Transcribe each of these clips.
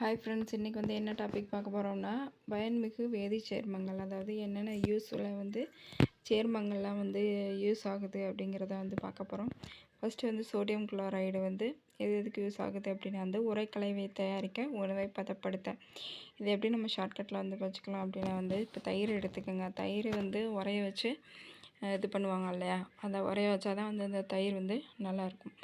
Hi friends இன்றைக்கி வந்து என்ன டாபிக் பார்க்க போகிறோம்னா பயன்மிகு வேதி சேர்மங்கள். அதாவது என்னென்ன யூஸில் வந்து சேர்மங்கள்லாம் வந்து யூஸ் ஆகுது அப்படிங்கிறத வந்து பார்க்க போகிறோம் ஃபஸ்ட்டு வந்து சோடியம் குளோரைடு வந்து எது எதுக்கு யூஸ் ஆகுது அப்படின்னா வந்து உரைக்கலைவை தயாரிக்க உணவை பதப்படுத்த. இது எப்படி நம்ம ஷார்ட்கட்டில் வந்து வச்சுக்கலாம் அப்படின்னா வந்து இப்போ தயிர் எடுத்துக்கோங்க. தயிர் வந்து உரைய வச்சு இது பண்ணுவாங்க இல்லையா? அந்த உரைய வச்சா தான் வந்து அந்த தயிர் வந்து நல்லாயிருக்கும்.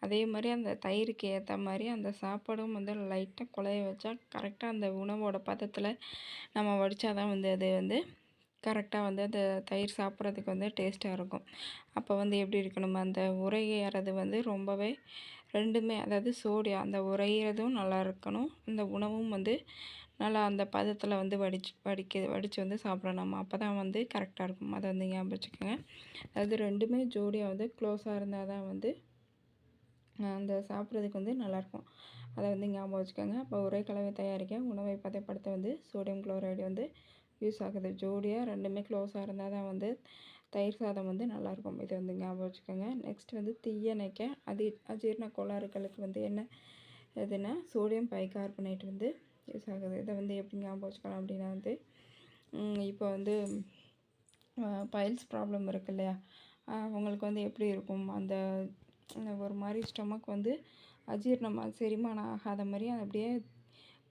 அதே மாதிரி அந்த தயிருக்கு ஏற்ற மாதிரி அந்த சாப்பாடும் வந்து லைட்டாக குழைய வச்சா கரெக்டாக அந்த உணவோட பதத்தில் நம்ம வடித்தா தான் வந்து அது வந்து கரெக்டாக வந்து அந்த தயிர் சாப்பிட்றதுக்கு வந்து டேஸ்ட்டாக இருக்கும். அப்போ வந்து எப்படி இருக்கணும் அந்த உரையறது வந்து ரொம்பவே ரெண்டுமே அதாவது சோடியா அந்த உரையிறதும் நல்லா இருக்கணும். இந்த உணவும் வந்து நல்லா அந்த பதத்தில் வந்து வடிச்சு வடிக்க வடித்து வந்து சாப்பிடணும் அப்போ தான் வந்து கரெக்டாக இருக்கும். அதை வந்து ஞாபகம் வச்சுக்கோங்க. அது ரெண்டுமே ஜோடியாக வந்து க்ளோஸாக இருந்தால் தான் வந்து அந்த சாப்பிட்றதுக்கு வந்து நல்லாயிருக்கும் அதை வந்து ஞாபகம் வச்சுக்கோங்க. அப்போ ஒரே கலவை தயாரிக்க உணவை பதப்படுத்த வந்து சோடியம் குளோரைடு வந்து யூஸ் ஆகுது. ஜோடியாக ரெண்டுமே க்ளோஸாக இருந்தால் தான் வந்து தயிர் சாதம் வந்து நல்லாயிருக்கும் இதை வந்து ஞாபகம் வச்சுக்கோங்க. நெக்ஸ்ட் வந்து தீயணைக்க அதி அஜீர்ண கோளாறுகளுக்கு வந்து என்ன எதுனா சோடியம் பைகார்பனேட் வந்து யூஸ் ஆகுது இதை வந்து எப்படி ஞாபகம் வச்சுக்கலாம் அப்படின்னா வந்து இப்போ வந்து பைல்ஸ் ப்ராப்ளம் இருக்கு இல்லையா? அவங்களுக்கு வந்து எப்படி இருக்கும்? அந்த ஒரு மாதிரி ஸ்டொமக் வந்து அஜீரணமாக செரிமானம் ஆகாத மாதிரி அது அப்படியே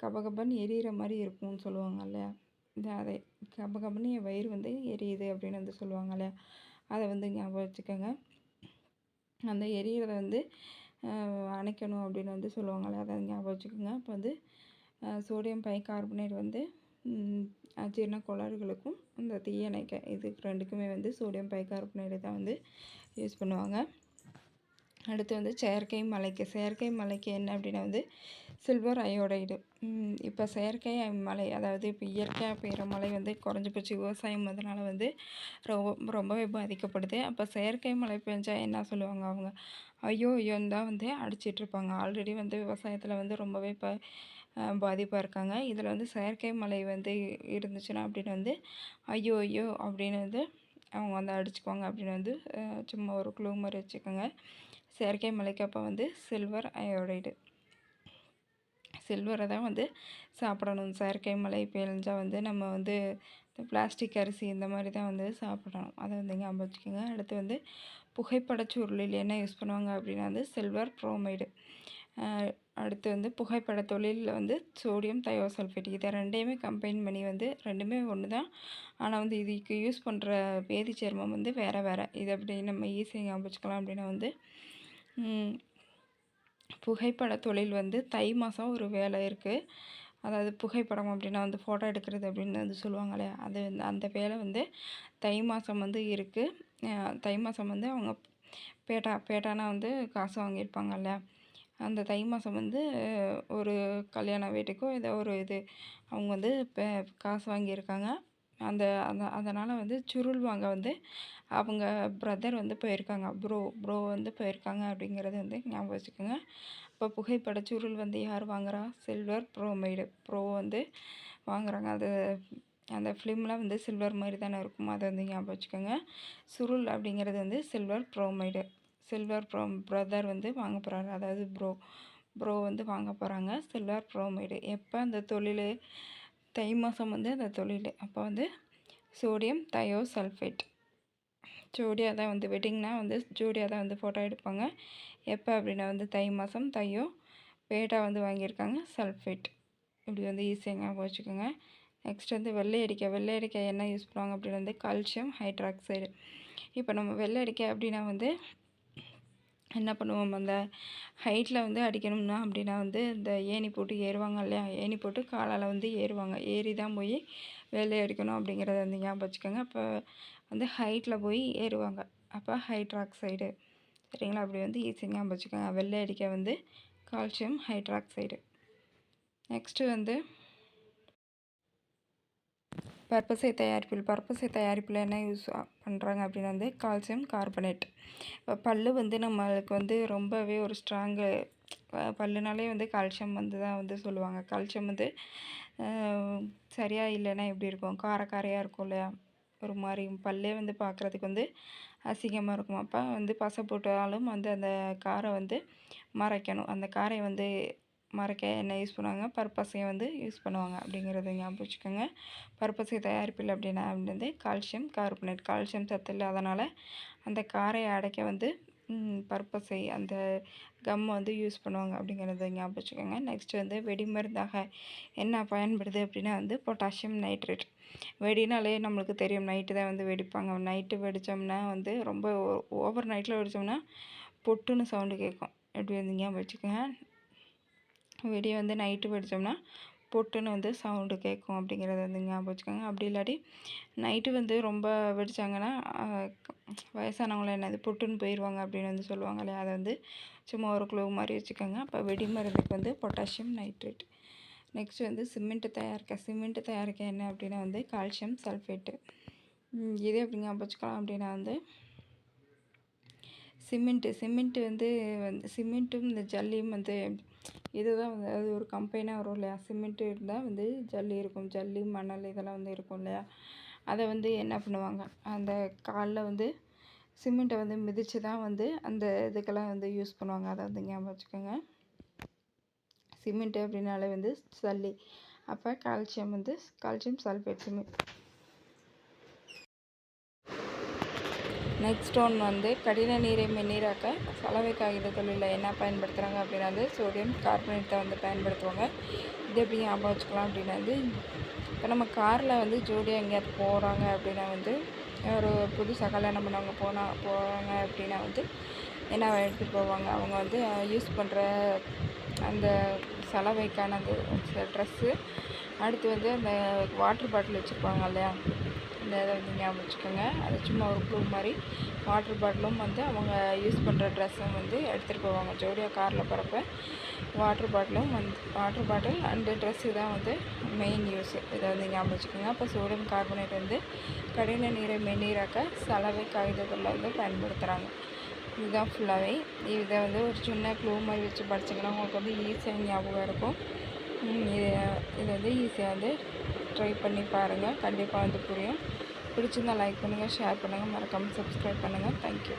கபகபன்னு எரியிற மாதிரி இருக்கும்னு சொல்லுவாங்க இல்லையா? இந்த அதை கபகபன்னு என் வயிறு வந்து எரியுது அப்படின்னு வந்து சொல்லுவாங்க இல்லையா? அதை வந்து ஞாபகம் வச்சுக்கோங்க. அந்த எரியறத வந்து அணைக்கணும் அப்படின்னு வந்து சொல்லுவாங்கள்ல அதை ஞாபகம் வச்சுக்கோங்க. இப்போ வந்து சோடியம் பை கார்பனேட் வந்து அஜீரண கோளாறுகளுக்கும் இந்த தீயணைக்க இது ரெண்டுக்குமே வந்து சோடியம் பைகார்பனேட் தான் வந்து யூஸ் பண்ணுவாங்க. அடுத்து வந்து செயற்கை மலைக்கு செயற்கை மலைக்கு என்ன அப்படின்னா வந்து சில்வர் அயோடைடு. இப்போ செயற்கை மலை அதாவது இப்போ இயற்கையாக பெய்கிற மலை வந்து குறைஞ்சி போச்சு விவசாயம் அதனால் வந்து ரொம்ப ரொம்பவே பாதிக்கப்படுது. அப்போ செயற்கை மழை பெஞ்சால் என்ன சொல்லுவாங்க அவங்க? ஐயோ ஐயோன்னு தான் வந்து அடிச்சிட்ருப்பாங்க ஆல்ரெடி வந்து விவசாயத்தில் வந்து ரொம்பவே இப்போ பாதிப்பாக இருக்காங்க. இதில் வந்து செயற்கை மழை வந்து இருந்துச்சுன்னா அப்படின்னு வந்து ஐயோ ஐயோ அப்படின்னு வந்து அவங்க வந்து அடிச்சுக்குவாங்க அப்படின்னு வந்து சும்மா ஒரு க்ளூ மாதிரி வச்சுக்கோங்க. செயற்கை மலைக்கு அப்போ வந்து சில்வர் அயோடைடு சில்வரை தான் வந்து சாப்பிடணும். செயற்கை மலை பெஞ்சால் வந்து நம்ம வந்து இந்த பிளாஸ்டிக் அரிசி இந்த மாதிரி தான் வந்து சாப்பிடணும். அதை வந்து ஞாபகம் வச்சுக்கோங்க அடுத்து வந்து புகைப்பட சுருளில் என்ன யூஸ் பண்ணுவாங்க அப்படின்னா வந்து சில்வர் ப்ரோமைடு அடுத்து வந்து புகைப்பட தொழிலில் வந்து சோடியம் தயோசல்ஃபேட் இதை ரெண்டையுமே கம்பைன் பண்ணி வந்து ரெண்டுமே ஒன்று தான் ஆனால் வந்து இதுக்கு யூஸ் பண்ணுற வேதி சேர்மம் வந்து வேறு வேறு. இது அப்படி நம்ம ஈஸியாக ஞாபகம் அப்படின்னா வந்து புகைப்பட தொழில் வந்து தை மாதம் ஒரு வேலை இருக்குது அதாவது புகைப்படம் அப்படின்னா வந்து ஃபோட்டோ எடுக்கிறது அப்படின்னு வந்து சொல்லுவாங்க இல்லையா? அது அந்த வேலை வந்து தை மாதம் வந்து இருக்குது தை மாதம் வந்து அவங்க பேட்டா பேட்டானா வந்து காசு வாங்கியிருப்பாங்க இல்லையா? அந்த தை மாதம் வந்து ஒரு கல்யாண வீட்டுக்கோ ஏதோ ஒரு இது அவங்க வந்து இப்போ காசு வாங்கியிருக்காங்க. அந்த அந்த அதனால் வந்து சுருள் வாங்க வந்து அவங்க பிரதர் வந்து போயிருக்காங்க. ப்ரோ ப்ரோ வந்து போயிருக்காங்க அப்படிங்கிறது வந்து ஞாபகம் வச்சுக்கோங்க. இப்போ புகைப்பட சுருள் வந்து யார் வாங்குறா? சில்வர் ப்ரோமைடு ப்ரோ வந்து வாங்குறாங்க. அது அந்த ஃபிலிமில் வந்து சில்வர் மாதிரி தானே இருக்கும் அதை வந்து ஞாபகம் வச்சுக்கோங்க. சுருள் அப்படிங்கிறது வந்து silver bromide silver bro brother வந்து வாங்க போகிறாரு அதாவது ப்ரோ ப்ரோ வந்து வாங்க போகிறாங்க சில்வர் ப்ரோமைடு எப்போ அந்த தொழில் தை மாதம் வந்து அந்த தொழில். அப்போ வந்து சோடியம் தயோ சல்ஃபேட் ஜோடியாக தான் வந்து வெட்டிங்னால் வந்து ஜோடியாக தான் வந்து ஃபோட்டோ எடுப்பாங்க. எப்போ அப்படின்னா வந்து தை மாதம் தையோ பேட்டா வந்து வாங்கியிருக்காங்க. சல்ஃபேட் இப்படி வந்து ஈஸியாக ஞாபகம் வச்சுக்கோங்க. நெக்ஸ்ட் வந்து வெள்ளை அடிக்க. வெள்ளை அடிக்க என்ன யூஸ் பண்ணுவாங்க அப்படின்னு வந்து கால்சியம் ஹைட்ராக்சைடு இப்போ நம்ம வெள்ளை அடிக்க அப்படின்னா வந்து என்ன பண்ணுவோம்? அந்த ஹைட்டில் வந்து அடிக்கணும்னா அப்படின்னா வந்து இந்த ஏணி போட்டு ஏறுவாங்க இல்லையா? ஏணி போட்டு காலால் வந்து ஏறுவாங்க. ஏறி தான் போய் வேலையை அடிக்கணும் அப்படிங்கிறத வந்து ஞாபகம் வச்சுக்கோங்க. அப்போ வந்து ஹைட்டில் போய் ஏறுவாங்க. அப்போ ஹைட்ராக்சைடு சரிங்களா? அப்படி வந்து ஈஸியாக ஞாபகம் வச்சுக்கோங்க. வெள்ளை அடிக்க வந்து கால்சியம் ஹைட்ராக்சைடு நெக்ஸ்ட்டு வந்து பர்பஸை தயாரிப்பில் பர்பஸை தயாரிப்பில் என்ன யூஸ் பண்ணுறாங்க அப்படின்னா வந்து கால்சியம் கார்பனேட் இப்போ பல் வந்து நம்மளுக்கு வந்து ரொம்பவே ஒரு ஸ்ட்ராங்கு பல்லுனாலே வந்து கால்சியம் வந்து தான் வந்து சொல்லுவாங்க. கால்சியம் வந்து சரியாக இல்லைன்னா எப்படி இருக்கும்? காரக்காரையாக இருக்கும் இல்லையா? ஒரு மாதிரி பல்லே வந்து பார்க்குறதுக்கு வந்து அசிங்கமாக இருக்கும். அப்போ வந்து பசை போட்டாலும் வந்து அந்த காரை வந்து மறைக்கணும். அந்த காரை வந்து மறைக்க என்ன யூஸ் பண்ணுவாங்க. பருப்பசையை வந்து யூஸ் பண்ணுவாங்க அப்படிங்கிறத ஞாபகம் வச்சுக்கோங்க. பருப்பசை தயாரிப்பில் அப்படின்னா வந்து கால்சியம் கார்பனேட் கால்சியம் சத்து இல்லை அதனால் அந்த காரை அடைக்க வந்து பருப்பசை அந்த கம் வந்து யூஸ் பண்ணுவாங்க அப்படிங்கிறத ஞாபகம் வச்சுக்கோங்க. நெக்ஸ்ட் வந்து வெடி மருந்தாக என்ன பயன்படுது அப்படின்னா வந்து பொட்டாசியம் நைட்ரேட் வெடினாலே நம்மளுக்கு தெரியும் நைட்டு தான் வந்து வெடிப்பாங்க. நைட்டு வெடித்தோம்னா வந்து ரொம்ப ஓவர் நைட்டில் வெடித்தோம்னா பொட்டுன்னு சவுண்டு கேட்கும் எப்படி வந்து ஞாபகம் வச்சுக்கோங்க. வெடி வந்து நைட்டு வெடித்தோம்னா பொட்டுன்னு வந்து சவுண்டு கேட்கும் அப்படிங்கிறத வந்து ஞாபகம் வச்சுக்கோங்க. அப்படி இல்லாட்டி நைட்டு வந்து ரொம்ப வெடித்தாங்கன்னா வயசானவங்களாம் என்னது பொட்டுன்னு போயிடுவாங்க அப்படின்னு வந்து சொல்லுவாங்க இல்லையா? அதை வந்து சும்மா ஒரு குளூ மாதிரி வச்சுக்கோங்க. அப்போ வெடி மருந்துக்கு வந்து பொட்டாசியம் நைட்ரேட் நெக்ஸ்ட் வந்து சிமெண்ட்டு தயாரிக்க. சிமெண்ட்டு தயாரிக்க என்ன அப்படின்னா வந்து கால்சியம் சல்ஃபேட்டு இதே அப்படிங்க வச்சுக்கலாம் அப்படின்னா வந்து சிமெண்ட்டு சிமெண்ட்டு வந்து வந்து சிமெண்ட்டும் இந்த ஜல்லியும் வந்து இதுதான் வந்து அது ஒரு கம்பெனியாக வரும் இல்லையா? சிமெண்ட்டு இருந்தால் வந்து ஜல்லி இருக்கும். ஜல்லி மணல் இதெல்லாம் வந்து இருக்கும் இல்லையா? அதை வந்து என்ன பண்ணுவாங்க? அந்த காலில் வந்து சிமெண்ட்டை வந்து மிதித்து தான் வந்து அந்த இதுக்கெல்லாம் வந்து யூஸ் பண்ணுவாங்க. அதை வந்து ஞாபகம் வச்சுக்கோங்க. சிமெண்ட்டு அப்படின்னாலே வந்து சல்லி அப்போ கால்சியம் வந்து calcium sulphate cement. Next one வந்து கடின நீரை மென்னீராக்க சலவை காகித தொழிலில் என்ன பயன்படுத்துகிறாங்க அப்படின்னா வந்து சோடியம் கார்பனேட்டை வந்து பயன்படுத்துவாங்க. இது எப்படி ஞாபகம் வச்சுக்கலாம் அப்படின்னா வந்து இப்போ நம்ம காரில் வந்து ஜோடியாக எங்கேயாவது போகிறாங்க அப்படின்னா வந்து ஒரு புதுசாக கல்யாணம் பண்ணவங்க? போனால் போகிறாங்க அப்படின்னா வந்து என்ன எடுத்துகிட்டு போவாங்க? அவங்க வந்து யூஸ் பண்ணுற அந்த சலவைக்கான அந்த ட்ரெஸ்ஸு அடுத்து வந்து அந்த வாட்ரு பாட்டில் வச்சுருப்பாங்க இல்லையா? இந்த இதை வந்து ஞாபகம் வச்சுக்கோங்க. அது சும்மா ஒரு ப்ளூ மாதிரி. வாட்ரு பாட்டிலும் வந்து அவங்க யூஸ் பண்ணுற ட்ரெஸ்ஸும் வந்து எடுத்துகிட்டு போவாங்க. ஜோடியாக காரில் போகிறப்ப வாட்டர் பாட்டிலும் வந்து வாட்ரு பாட்டில் அண்டு ட்ரெஸ்ஸு தான் வந்து மெயின் யூஸ் இதை வந்து ஞாபகம் வச்சுக்கோங்க. அப்போ சோடியம் கார்பனேட் வந்து கடின நீரை மென்னீராக்க சலவை காகிதத்தில் வந்து பயன்படுத்துகிறாங்க இதுதான் ஃபுல்லாகவே இதை வந்து ஒரு சின்ன க்ளூ மாதிரி வச்சு படிச்சிங்கன்னா உங்களுக்கு வந்து ஈஸியாக ஞாபகம் இருக்கும். இது இது வந்து ஈஸியாக வந்து ட்ரை பண்ணி பாருங்கள் கண்டிப்பாக வந்து புரியும். பிடிச்சிருந்தால் லைக் பண்ணுங்கள் ஷேர் பண்ணுங்கள் மறக்காமல் சப்ஸ்கிரைப் பண்ணுங்கள் தேங்க்யூ